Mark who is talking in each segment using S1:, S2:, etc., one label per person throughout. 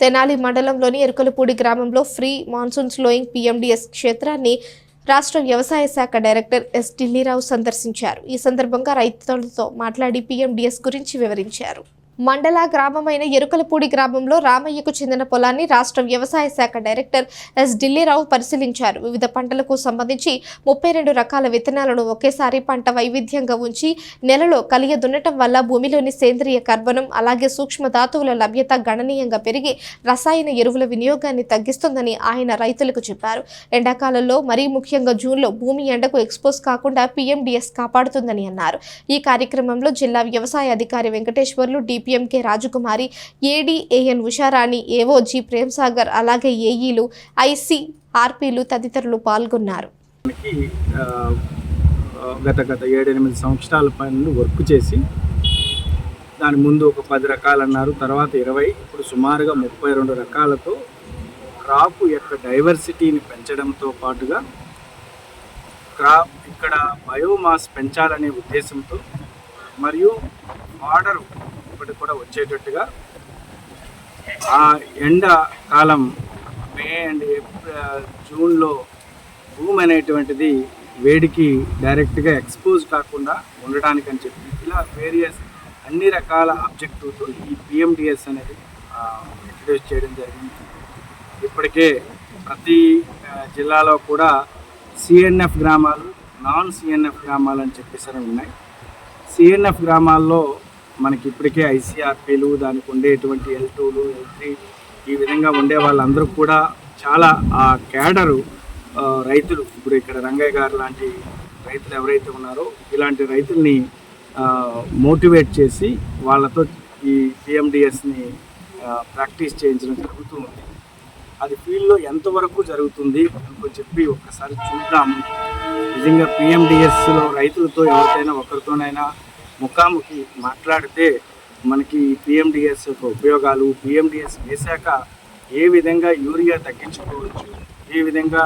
S1: తెనాలి మండలంలోని ఎరుకలపూడి గ్రామంలో free monsoon slowing PMDS క్షేత్రాన్ని రాష్ట్ర వ్యవసాయ శాఖ డైరెక్టర్ ఎస్ ఢిల్లీరావు సందర్శించారు. ఈ సందర్భంగా రైతులతో మాట్లాడి పీఎండీఎస్ గురించి వివరించారు. మండల గ్రామమైన ఎరుకలపూడి గ్రామంలో రామయ్యకు చెందిన పొలాన్ని రాష్ట్ర వ్యవసాయ శాఖ డైరెక్టర్ ఎస్ ఢిల్లీరావు పరిశీలించారు. వివిధ పంటలకు సంబంధించి ముప్పై రెండు రకాల విత్తనాలను ఒకేసారి పంట వైవిధ్యంగా ఉంచి నెలలో కలియ దున్నటం వల్ల భూమిలోని సేంద్రియ కర్బనం అలాగే సూక్ష్మ ధాతువుల లభ్యత గణనీయంగా పెరిగి రసాయన ఎరువుల వినియోగాన్ని తగ్గిస్తుందని ఆయన రైతులకు చెప్పారు. ఎండాకాలంలో మరీ ముఖ్యంగా జూన్లో భూమి ఎండకు ఎక్స్పోజ్ కాకుండా పీఎండిఎస్ కాపాడుతుందని అన్నారు. ఈ కార్యక్రమంలో జిల్లా వ్యవసాయ అధికారి వెంకటేశ్వర్లు డిపిఎంకే రాజకుమారి ఏడీఏఎన్ ఉషారాణి ఏవో జి ప్రేమ్సాగర్ అలాగే ఏఈలు ఐసీ ఆర్పీలు తదితరులు పాల్గొన్నారు.
S2: గత గత ఏడెనిమిది సంవత్సరాల పనులు వర్క్ చేసి దాని ముందు ఒక పది రకాలు అన్నారు. తర్వాత ఇరవై ఇప్పుడు సుమారుగా ముప్పై రెండు రకాలతో క్రాప్ యొక్క డైవర్సిటీని పెంచడంతో పాటుగా క్రాప్ ఇక్కడ బయోమాస్ పెంచాలనే ఉద్దేశంతో మరియు ఆర్డర్ ఒకటి కూడా వచ్చేటట్టుగా ఆ ఎండ కాలం మే అండ్ ఏప్రిల్ జూన్లో భూమి అనేటువంటిది వేడికి డైరెక్ట్గా ఎక్స్పోజ్ కాకుండా ఉండడానికి అని చెప్పి ఇలా వేరియస్ అన్ని రకాల ఆబ్జెక్టివ్తో ఈ పిఎండిఎస్ అనేది ఇంట్రడ్యూస్ చేయడం జరిగింది. ఇప్పటికే ప్రతి జిల్లాలో కూడా సిఎన్ఎఫ్ గ్రామాలు నాన్ సిఎన్ఎఫ్ గ్రామాలు అని చెప్పేసి ఉన్నాయి. సిఎన్ఎఫ్ గ్రామాల్లో మనకి ఇప్పటికే ఐసీఆర్పీలు దానికి ఉండేటువంటి ఎల్ టూలు ఎల్ త్రీ ఈ విధంగా ఉండే వాళ్ళందరూ కూడా చాలా ఆ క్యాడరు రైతులు. ఇప్పుడు ఇక్కడ రంగయ్య గారు లాంటి రైతులు ఎవరైతే ఉన్నారో ఇలాంటి రైతుల్ని మోటివేట్ చేసి వాళ్ళతో ఈ పిఎండిఎస్ని ప్రాక్టీస్ చేయించడం జరుగుతూ ఉంది. అది ఫీల్డ్లో ఎంతవరకు జరుగుతుంది అని చెప్పి ఒక్కసారి చూద్దాము నిజంగా పిఎండిఎస్లో రైతులతో ఎవరికైనా ఒకరితోనైనా ముఖాముఖి మాట్లాడితే మనకి పిఎండిఎస్ యొక్క ఉపయోగాలు పిఎండిఎస్ వేశాక ఏ విధంగా యూరియా తగ్గించుకోవచ్చు ఏ విధంగా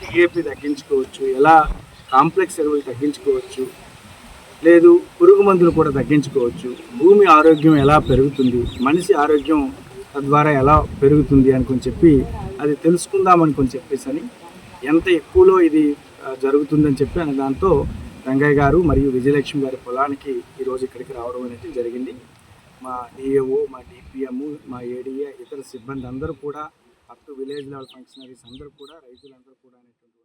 S2: డిఏపి తగ్గించుకోవచ్చు ఎలా కాంప్లెక్స్ ఎరువులు తగ్గించుకోవచ్చు లేదు పురుగు మందులు కూడా తగ్గించుకోవచ్చు భూమి ఆరోగ్యం ఎలా పెరుగుతుంది మనిషి ఆరోగ్యం తద్వారా ఎలా పెరుగుతుంది అనుకుని చెప్పి అది తెలుసుకుందాం అనుకొని చెప్పేసి అని ఎంత ఎక్కువలో ఇది జరుగుతుందని చెప్పి అనే దాంతో రంగయ్య గారు మరియు విజయలక్ష్మి గారి పొలానికి ఈరోజు ఇక్కడికి రావడం అనేది జరిగింది. మా డిఏఓ మా డిపిఎం మా ఏడిఏ ఇతర సిబ్బంది అందరూ కూడా up to village level functionaries అందరూ కూడా రైతులందరూ కూడా అనేటువంటి